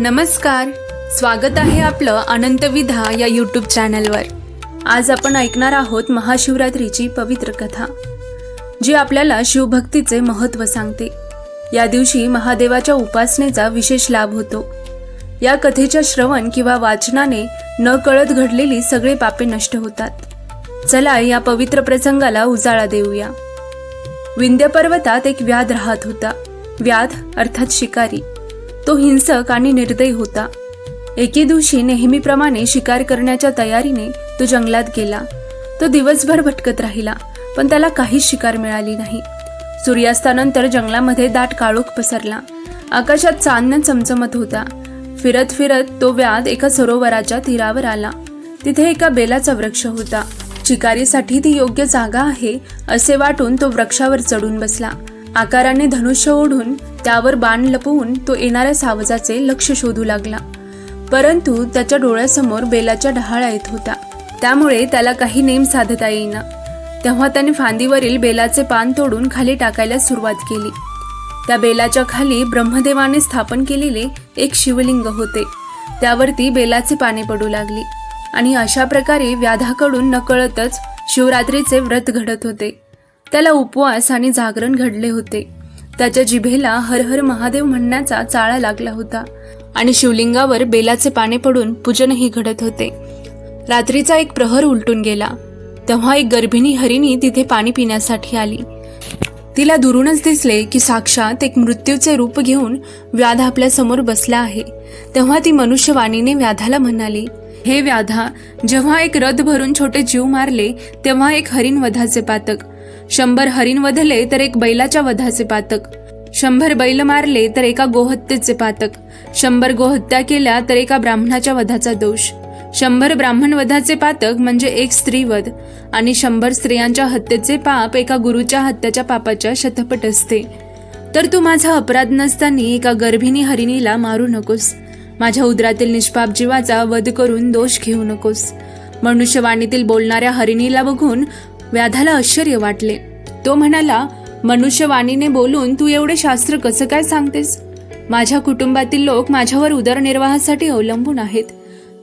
नमस्कार. स्वागत आहे आपलं अनंत विधा या यूट्यूब चॅनलवर आज आपण ऐकणार आहोत महाशिवरात्रीची पवित्र कथा जी आपल्याला शिवभक्तीचे महत्त्व सांगते. या दिवशी महादेवाच्या उपासनेचा विशेष लाभ होतो. या कथेच्या श्रवण किंवा वाचनाने न कळत घडलेली सगळे पापे नष्ट होतात. चला या पवित्र प्रसंगाला उजाळा देऊया. विंध्य पर्वतात एक व्याध राहत होता. व्याध अर्थात शिकारी. तो हिंसक आणि निर्दयी होता. एके दिवशी नेहमीप्रमाणे शिकार करण्याच्या तयारीने तो जंगलात गेला. तो दिवसभर भटकत राहिला पण त्याला काहीच शिकार मिळाली नाही. सूर्यास्तानंतर जंगलामध्ये दाट काळोख पसरला. आकाशात चांदण चमचमत होता. फिरत फिरत तो व्याध एका सरोवराच्या तीरावर आला. तिथे एका बेलाचा वृक्ष होता. शिकारीसाठी ती योग्य जागा आहे असे वाटून तो वृक्षावर चढून बसला. आकाराने धनुष्य ओढून त्यावर बाण लपवून तो येणाऱ्या सावजाचे लक्ष शोधू लागला. परंतु त्याच्या डोळ्यासमोर बेलाच्या डहाळा येत होता त्यामुळे त्याला काही नेम साधता येईना. तेव्हा त्याने फांदीवरील बेलाचे पान तोडून खाली टाकायला सुरुवात केली. त्या बेलाच्या खाली ब्रह्मदेवाने स्थापन केलेले एक शिवलिंग होते. त्यावरती बेलाचे पाने पडू लागली आणि अशा प्रकारे व्याधाकडून नकळतच शिवरात्रीचे व्रत घडत होते. त्याला उपवास आणि जागरण घडले होते. त्याच्या जिभेला हर हर महादेव म्हणण्याचा चाळा लागला होता. आणि शिवलिंगावर बेलाचे पाने पडून पूजनही घडत होते. रात्रीचा एक प्रहर उलटून गेला. तेव्हा एक गर्भिणी हरिणी तिथे पाणी पिण्यासाठी आली. तिला दुरूनच दिसले की साक्षात एक मृत्यूचे रूप घेऊन व्याध आपल्यासमोर बसला आहे. तेव्हा ती मनुष्यवाणीने व्याधाला म्हणाली हे व्याधा जेव्हा एक रथ भरून छोटे जीव मारले तेव्हा एक हरिण वधाचे पातक. शंभर हरिण वधले तर एक बैलाच्या वधाचे पातक. शंभर बैल मारले तर एका गोहत्येचे पातक. शंभर गोहत्या केल्या तर एका ब्राह्मणाच्या वधाचा दोष. शंभर ब्राह्मण वधाचे पातक म्हणजे एक स्त्रीवध आणि शंभर स्त्रियांच्या हत्येचे पाप एका गुरुच्या हत्याच्या पापाच्या शतपट असते. तर तू माझा अपराध नसताना एका गर्भिणी हरिणीला मारू नकोस. माझ्या उदरातील निष्पाप जीवाचा वध करून दोष घेऊ नकोस. मनुष्यवाणीतील बोलणाऱ्या हरिणीला बघून व्याधाला आश्चर्य वाटले. तो म्हणाला मनुष्यवाणीने बोलून तू एवढे शास्त्र कसं काय सांगतेस? माझ्या कुटुंबातील लोक माझ्यावर उदरनिर्वाहासाठी अवलंबून आहेत.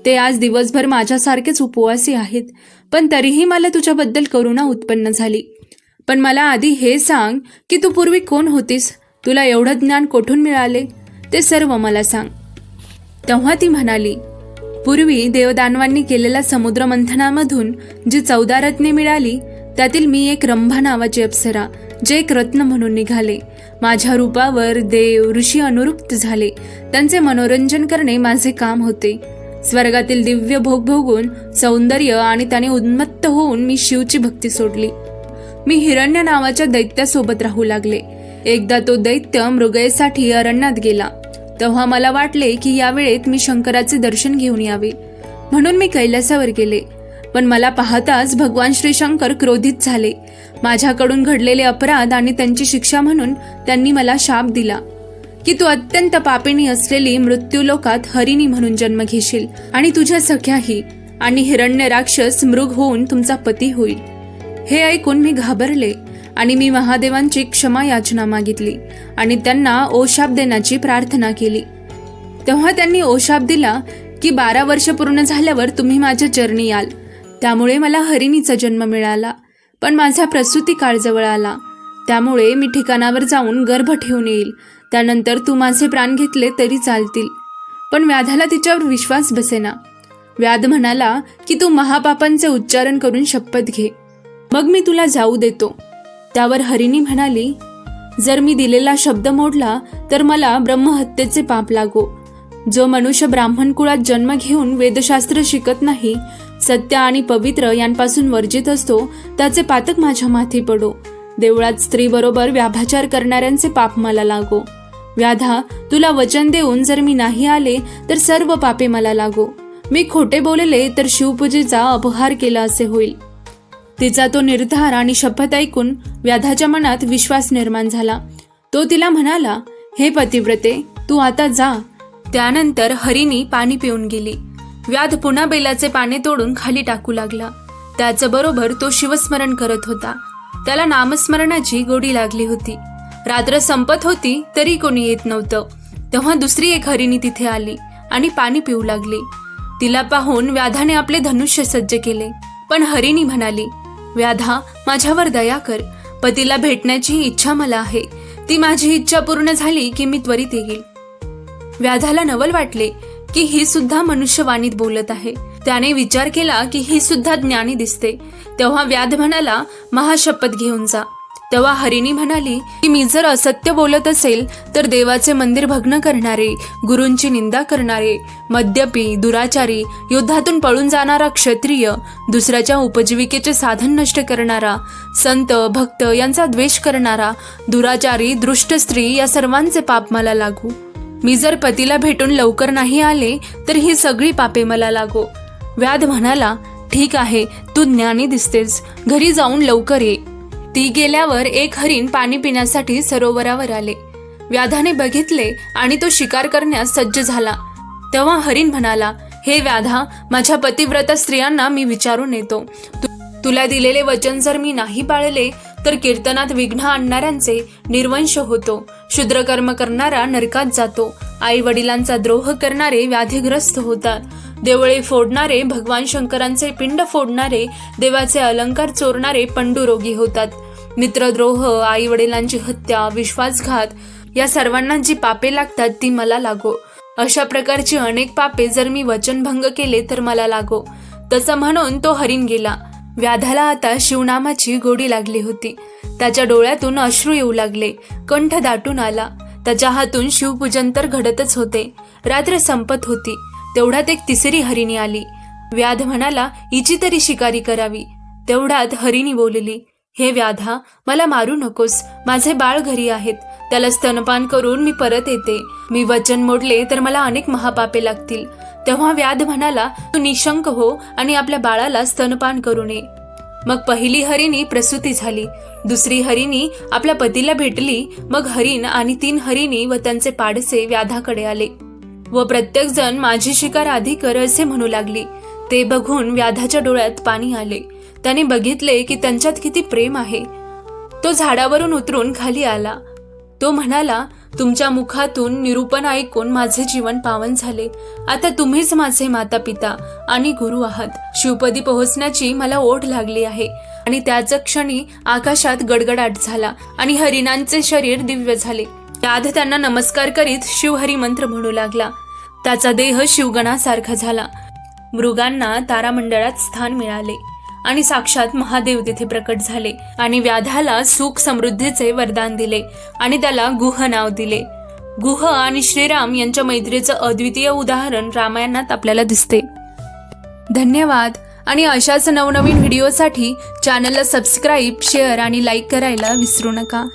ते आज दिवसभर माझ्यासारखेच उपवासी आहेत. पण तरीही मला तुझ्याबद्दल करुणा उत्पन्न झाली. पण मला आधी हे सांग की तू पूर्वी कोण होतीस? तुला एवढं ज्ञान कोठून मिळाले? ते सर्व मला सांग. तेव्हा ती म्हणाली पूर्वी देवदानवांनी केलेल्या समुद्र मंथनामधून जी चौदा रत्ने मिळाली त्यातील मी एक रंभा नावाची अप्सरा जे एक रत्न म्हणून निघाले. माझ्या रूपावर देव ऋषी अनुरुक्त झाले. त्यांचे मनोरंजन करणे माझे काम होते. स्वर्गातील दिव्य भोग भोगून सौंदर्य आणि त्याने उन्मत्त होऊन मी शिवची भक्ती सोडली. मी हिरण्य नावाच्या दैत्यासोबत राहू लागले. एकदा तो दैत्य मृगयेसाठी अरण्यात गेला. तेव्हा मला वाटले की यावेळेत मी शंकराचे दर्शन घेऊन यावे. म्हणून मी कैलासावर गेले. पण मला पाहताच भगवान श्री शंकर क्रोधित झाले. माझ्याकडून घडलेले अपराध आणि त्यांची शिक्षा म्हणून त्यांनी मला शाप दिला. की तू अत्यंत पापिणी असलेली मृत्यू लोकात हरिणी म्हणून जन्म घेशील आणि तुझ्या सख्याही आणि हिरण्य राक्षस मृग होऊन तुमचा पती होईल. हे ऐकून मी घाबरले. आणि मी महादेवांची क्षमा याचना मागितली आणि त्यांना ओशाप देण्याची प्रार्थना केली. तेव्हा त्यांनी ओशाप दिला की बारा वर्ष पूर्ण झाल्यावर तुम्ही माझ्या चरणी याल. त्यामुळे मला हरिणीचा जन्म मिळाला पण माझा प्रसूती काळ जवळ आला. त्यामुळे मी ठिकाणावर जाऊन गर्भ ठेवून येईल. त्यानंतर तू माझे प्राण घेतले तरी चालतील. पण व्याधाला तिच्यावर विश्वास बसेना. व्याध म्हणाला की तू महापापांचे उच्चारण करून शपथ घे. मग मी तुला जाऊ देतो. त्यावर हरिणी म्हणाली जर मी दिलेला शब्द मोडला तर मला ब्रह्महत्येचे पाप लागो. जो मनुष्य ब्राह्मण कुळात जन्म घेऊन वेदशास्त्र शिकत नाही सत्य आणि पवित्र यांपासून वर्जित असतो त्याचे पातक माझ्या माथी पडो. देवळात स्त्रीबरोबर व्याभाचार करणाऱ्यांचे पाप मला लागो. व्याधा तुला वचन देऊन जर मी नाही आले तर सर्व पापे मला लागो. मी खोटे बोलले तर शिवपूजेचा अपहार केला असे होईल. तिचा तो निर्धार आणि शपथ ऐकून व्याधाच्या मनात विश्वास निर्माण झाला. तो तिला म्हणाला हे पतिव्रते तू आता जा. त्यानंतर हरिणी पाणी पिऊन गेली. व्याध पुन्हा बेलाचे पाने तोडून खाली टाकू लागला. त्याचबरोबर तो शिवस्मरण करत होता. त्याला नामस्मरणाची गोडी लागली होती. रात्र संपत होती तरी कोणी येत नव्हतं. तेव्हा दुसरी एक हरिणी तिथे आली आणि पाणी पिऊ लागली. तिला पाहून व्याधाने आपले धनुष्य सज्ज केले. पण हरिणी म्हणाली व्याधा माझ्यावर दया कर. पतीला भेटण्याची इच्छा मला आहे. ती माझी इच्छा पूर्ण झाली की मी त्वरित येईल. व्याधाला नवल वाटले की ही सुद्धा मनुष्यवाणीत बोलत आहे. त्याने विचार केला की ही सुद्धा ज्ञानी दिसते. तेव्हा व्याध म्हणाला महाशपथ घेऊन जा. तेव्हा हरिणी म्हणाली की मी जर असत्य बोलत असेल तर देवाचे मंदिर भग्न करणारे गुरूंची निंदा करणारे मद्यपी दुराचारी युद्धातून पळून जाणारा क्षत्रिय दुसऱ्याच्या उपजीविकेचे साधन नष्ट करणारा संत भक्त यांचा द्वेष करणारा दुराचारी दृष्ट स्त्री या सर्वांचे पाप मला लागू. मी जर पतीला भेटून लवकर नाही आले तर ही सगळी पापे मला लागो. व्याध म्हणाला ठीक आहे तू ज्ञानी दिसतेस. घरी जाऊन लवकर ये. ती गेल्यावर एक हरिण पाणी पिण्यासाठी सरोवरावर आले. व्याधाने बघितले आणि तो शिकार करण्यास सज्ज झाला. तेव्हा हरिण म्हणाला हे व्याधा माझ्या पतिव्रता स्त्रियांना मी विचारून येतो. तु- तुला दिलेले वचन जर मी नाही पाळले तर कीर्तनात विघ्न आणणाऱ्यांचे निर्वंश होतो. शूद्रकर्म करणारा नरकात जातो. आई वडिलांचा द्रोह करणारे व्याधीग्रस्त होतात. देवळे फोडणारे भगवान शंकरांचे पिंड फोडणारे देवाचे अलंकार चोरणारे पंडुरोगी होतात. मित्रद्रोह आई वडिलांची हत्या विश्वासघात या सर्वांना जी पापे लागतात ती मला लागो. अशा प्रकारची अनेक पापे जर मी वचनभंग केले तर मला लागो. तसं म्हणून तो हरिण गेला. व्याधाला आता शिवनामाची गोडी लागली होती. त्याच्या डोळ्यातून अश्रू येऊ लागले. कंठ दाटून आला. त्याच्या हातून शिवपूजन तर घडतच होते. रात्र संपत होती. तेवढ्यात एक तिसरी हरिणी आली. व्याध म्हणाला हिची तरी शिकारी करावी. तेवढ्यात हरिणी बोलली हे व्याधा मला मारू नकोस. माझे बाळ घरी आहेत. त्याला स्तनपान करून मी परत येते. मी वचन मोडले तर मला अनेक महापापे लागतील. तेव्हा व्याध म्हणाला तू निशंक हो आणि आपल्या बाळाला स्तनपान करू नये. मग पहिली हरिणी प्रसूती झाली. दुसरी हरिणी आपल्या पतीला भेटली. मग हरिण आणि तीन हरिणी व त्यांचे पाडसे व्याधाकडे आले. व प्रत्येक जण माझी शिकार आधी कर असे म्हणू लागली. ते बघून व्याधाच्या डोळ्यात पाणी आले. त्याने बघितले की त्यांच्यात किती प्रेम आहे. तो झाडावरून उतरून खाली आला. तो म्हणाला तुमच्या मुखातून निरूपण ऐकून माझे जीवन पावन झाले. आता तुम्हीच माझे माता पिता आणि गुरु आहात. शिवपदी पोहोचण्याची मला ओढ लागली आहे. आणि त्याच क्षणी आकाशात गडगडाट झाला आणि हरिणांचे शरीर दिव्य झाले. याद त्यांना नमस्कार करीत शिवहरी मंत्र म्हणू लागला. त्याचा देह शिवगणासारखा झाला. मृगांना तारामंडळात स्थान मिळाले. आणि साक्षात महादेव तिथे प्रकट झाले आणि व्याधाला सुख समृद्धीचे वरदान दिले आणि त्याला गुह नाव दिले. गुह आणि श्रीराम यांच्या मैत्रीचं अद्वितीय उदाहरण रामायणात आपल्याला दिसते. धन्यवाद आणि अशाच नवनवीन व्हिडिओसाठी चॅनलला सबस्क्राईब शेअर आणि लाईक करायला विसरू नका.